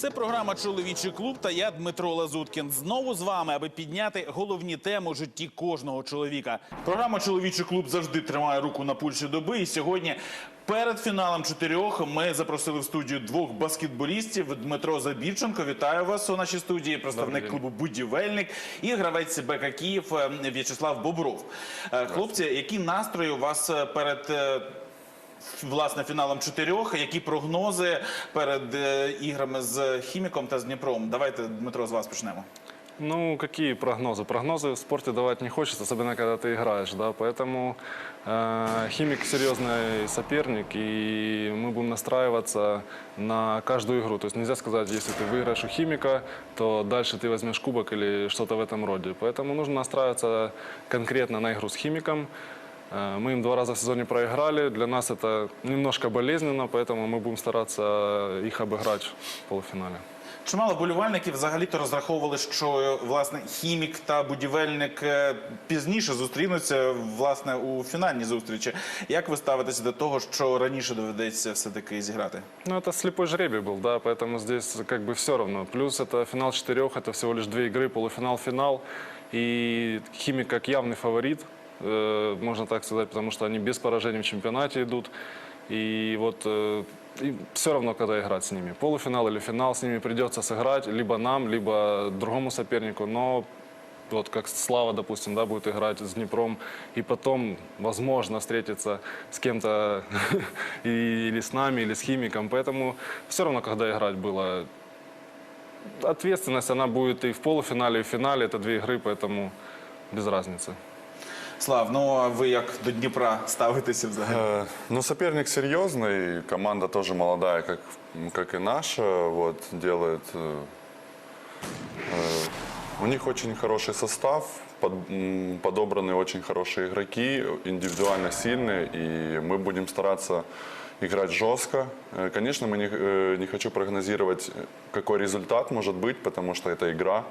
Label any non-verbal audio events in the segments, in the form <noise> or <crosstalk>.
Це програма Чоловічий клуб та я Дмитро Лазуткін. Знову з вами, аби підняти головні теми у житті кожного чоловіка. Програма Чоловічий клуб завжди тримає руку на пульсі доби. І сьогодні перед фіналом чотирьох ми запросили в студію двох баскетболістів. Дмитро Забірченко, вітаю вас у нашій студії. Представник клубу Будівельник і гравець БК Київ В'ячеслав Бобров. Е, Хлопці, які настрої у вас е, перед е, власне фіналом чотирьох? Які прогнози перед е, іграми з хіміком та з Дніпром? Давайте, Дмитро, з вас почнемо. Ну, какие прогнозы? Прогнозы в спорте давать не хочется, особенно когда ты играешь, да, поэтому э, Химик серьезный соперник, и мы будем настраиваться на каждую игру. То есть нельзя сказать, если ты выиграешь у Химика, то дальше ты возьмешь кубок или что-то в этом роде. Поэтому нужно настраиваться конкретно на игру с Химиком. Э, Мы им два раза в сезоне проиграли, для нас это немножко болезненно, поэтому мы будем стараться их обыграть в полуфинале. Чимало болівальників взагалі-то розраховували, що власне хімік та будівельник е, пізніше зустрінуться власне у фінальній зустрічі. Як ви ставитеся до того, що раніше доведеться все таки зіграти? Ну, это слепой жребий был, да, поэтому здесь как бы все равно. Плюс это финал четырех, это всего лишь две игры, полуфинал, финал. И Химик как явный фаворит, э, можно так сказать, потому что они без поражений в чемпионате идут. И вот все равно, когда играть с ними. Полуфинал или финал с ними придется сыграть либо нам, либо другому сопернику. Но вот как Слава, допустим, да, будет играть с Днепром, и потом, возможно, встретиться с кем-то <laughs> и- или с нами, или с Химиком. Поэтому все равно, когда играть было, ответственность, она будет и в полуфинале, и в финале. Это две игры, поэтому без разницы. Слав, ну а ви як до Дніпра ставитеся взагалі? Э, Ну, соперник серьезный, команда тоже молодая, как, как и наша, вот, делает... э, э, У них очень хороший состав, под- м, подобраны очень хорошие игроки, индивидуально сильные, и мы будем стараться играть жестко. Э, Конечно, мы не, э, не хочу прогнозировать, э, какой результат может быть, потому что это игра,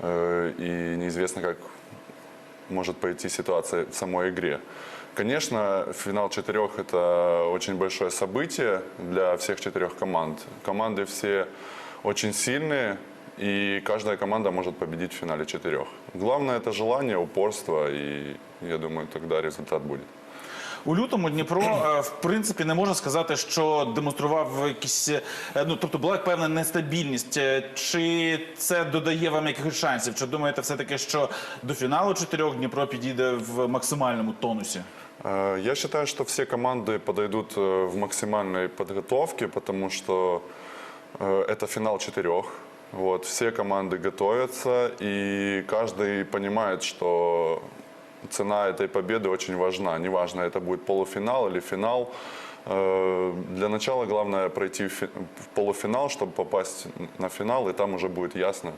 э, и неизвестно, как может пойти ситуация в самой игре. Конечно, финал четырех – это очень большое событие для всех четырех команд. Команды все очень сильные, и каждая команда может победить в финале четырех. Главное – это желание, упорство, и я думаю, тогда результат будет. У лютому Дніпро е, в принципі не можна сказати, що демонстрував якісь е, ну тобто була певна нестабільність. Е, Чи це додає вам якихось шансів? Чи думаєте, все таки, що до фіналу чотирьох Дніпро підійде в максимальному тонусі? Э, Я считаю, что все команды подойдут э, в максимальной подготовке, потому что э, это финал четырех. Вот, все команды готовятся, и каждый понимает, что цена этой победы очень важна. Неважно, это будет полуфинал или финал. Э, Для начала главное пройти в фи- в полуфинал, чтобы попасть на финал, и там уже будет ясно,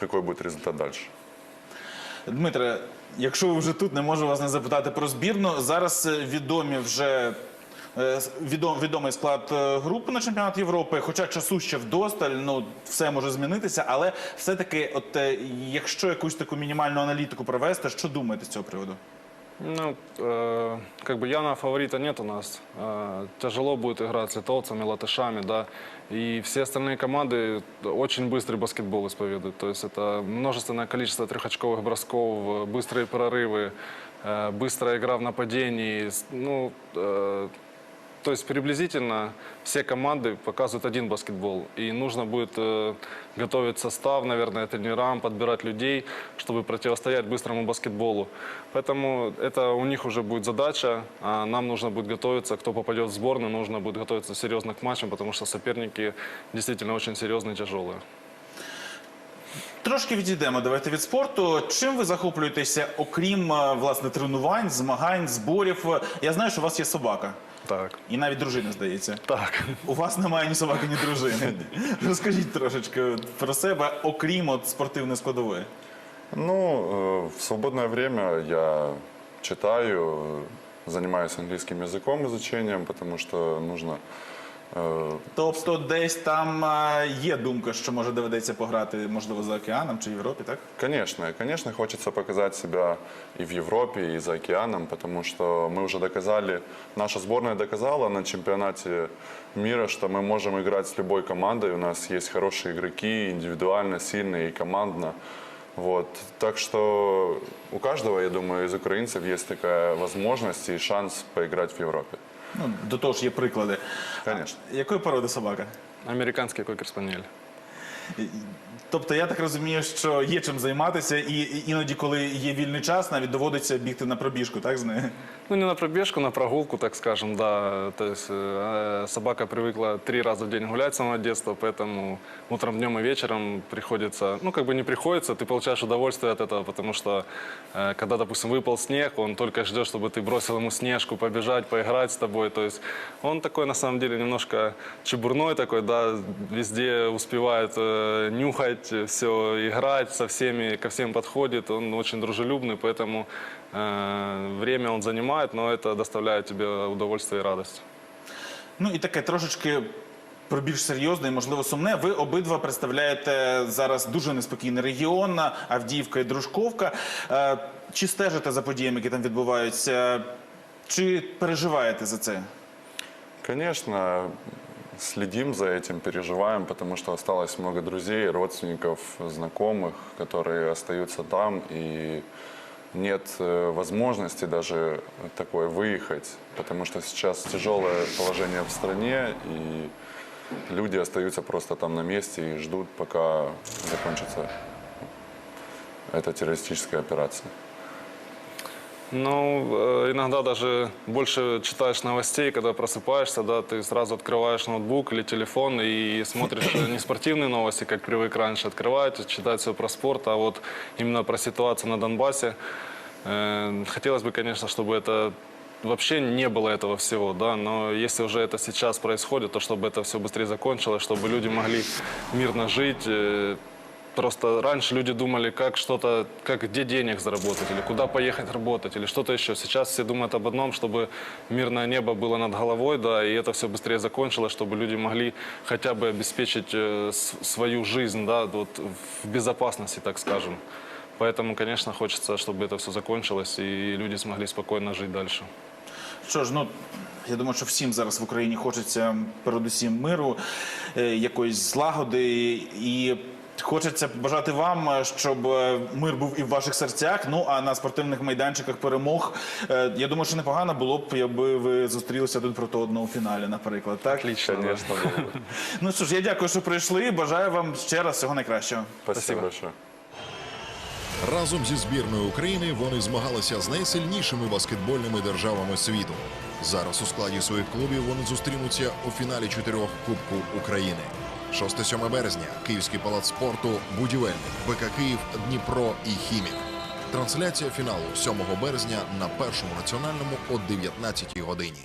какой будет результат дальше. Дмитре, якщо ви вже тут, не можу вас не запитати про збірну. Зараз е, відомі вже е, відом, відомий склад е, групи на чемпіонат Європи. Хоча часу ще вдосталь, ну все може змінитися. Але все-таки, от е, якщо якусь таку мінімальну аналітику провести, що думаєте з цього приводу? Ну, э, как бы явного фаворита нет у нас. Э, тяжело будет играть с литовцами, латышами, да. И все остальные команды очень быстрый баскетбол исповедуют. То есть это множественное количество трехочковых бросков, э, быстрые прорывы, э, быстрая игра в нападении. С- Ну, э, то есть приблизительно все команды показывают один баскетбол. И нужно будет э, готовить состав, наверное, тренерам, подбирать людей, чтобы противостоять быстрому баскетболу. Поэтому это у них уже будет задача, а нам нужно будет готовиться, кто попадет в сборную, нужно будет готовиться серьезно к матчам, потому что соперники действительно очень серьезные, тяжелые. Трошки відійдемо. Давайте від спорту. Чим ви захоплюєтеся, окрім е, власне тренувань, змагань, зборів? Я знаю, що у вас є собака. Так. І навіть дружина, здається. Так. У вас немає ні собаки, ні дружини. Розкажіть трошечки про себе, окрім от спортивної складової. Ну, э, в свободное время я читаю, э, занимаюсь английским языком изучением, потому что нужно Э, Тобто десь там е, є думка, що може доведеться пограти, можливо, за океаном чи в Європі, так? Конечно, и, конечно, хочется показать себя и в Европе, и за океаном, потому что мы уже доказали, наша сборная доказала на чемпионате мира, что мы можем играть с любой командой. У нас есть хорошие игроки, индивидуально сильные и командно. Вот. Так что у каждого, я думаю, из украинцев есть такая возможность и шанс поиграть в Европе. Ну, до того ж є приклади. Конечно. Якої породи собака? Американський кокер-спаниель. Тобто я так розумію, що є чим займатися, і і іноді, коли є вільний час, навіть доводиться бігти на пробіжку, так з нею? Ну, не на пробежку, на прогулку, так скажем, да. То есть э, собака привыкла три раза в день гулять с самого детства, поэтому утром, днем и вечером приходится, ну, как бы не приходится, ты получаешь удовольствие от этого, потому что, э, когда, допустим, выпал снег, он только ждет, чтобы ты бросил ему снежку, побежать, поиграть с тобой. То есть он такой, на самом деле, немножко чебурной такой, да, везде успевает э, нюхать, все, играть со всеми, ко всем подходит, он очень дружелюбный, поэтому э, время он занимает, но это доставляет тебе удовольствие и радость. Ну і таке трошечки про більш серйозне і можливо сумне. Ви обидва представляєте зараз дуже неспокійний регіон, Авдіївка і Дружковка. Е, Чи стежите за подіями, які там відбуваються? Чи переживаєте за це? Конечно, следим за этим, переживаем, потому что осталось много друзей, родственников, знакомых, которые остаются там, и нет э, возможности даже такой выехать, потому что сейчас тяжелое положение в стране, и люди остаются просто там на месте и ждут, пока закончится эта террористическая операция. Ну, э, иногда даже больше читаешь новостей, когда просыпаешься, да, ты сразу открываешь ноутбук или телефон и смотришь э, не спортивные новости, как привык раньше открывать, читать все про спорт, а вот именно про ситуацию на Донбассе. Э, Хотелось бы, конечно, чтобы это вообще не было этого всего, да, но если уже это сейчас происходит, то чтобы это все быстрее закончилось, чтобы люди могли мирно жить, э, Просто раньше люди думали, как что-то, как где денег заработать, или куда поехать работать, или что-то еще. Сейчас все думают об одном, чтобы мирное небо было над головой, да, и это все быстрее закончилось, чтобы люди могли хотя бы обеспечить э, с- свою жизнь, да, вот в безопасности, так скажем. Поэтому, конечно, хочется, чтобы это все закончилось, и люди смогли спокойно жить дальше. Що ж, ну я думаю, що всім зараз в Україні хочеться передусім миру, е, якоїсь злагоди і. Хочеться бажати вам, е, щоб е, мир був і в ваших серцях. Ну а на спортивних майданчиках перемог. Е, Я думаю, що непогано було б, якби ви зустрілися один проти одного у фіналі, наприклад. Так Отлично. да. Конечно, <laughs> ну що ж, я дякую, що прийшли. Бажаю вам ще раз всього найкращого. Спасибо Спасибо. большое. Разом зі збірною України вони змагалися з найсильнішими баскетбольними державами світу. Зараз у складі своїх клубів вони зустрінуться у фіналі чотирьох Кубку України. 6-7 березня, Київський палац спорту, Будівельник, БК Київ, Дніпро і Хімік. Трансляція фіналу 7 березня на першому національному о 19 годині.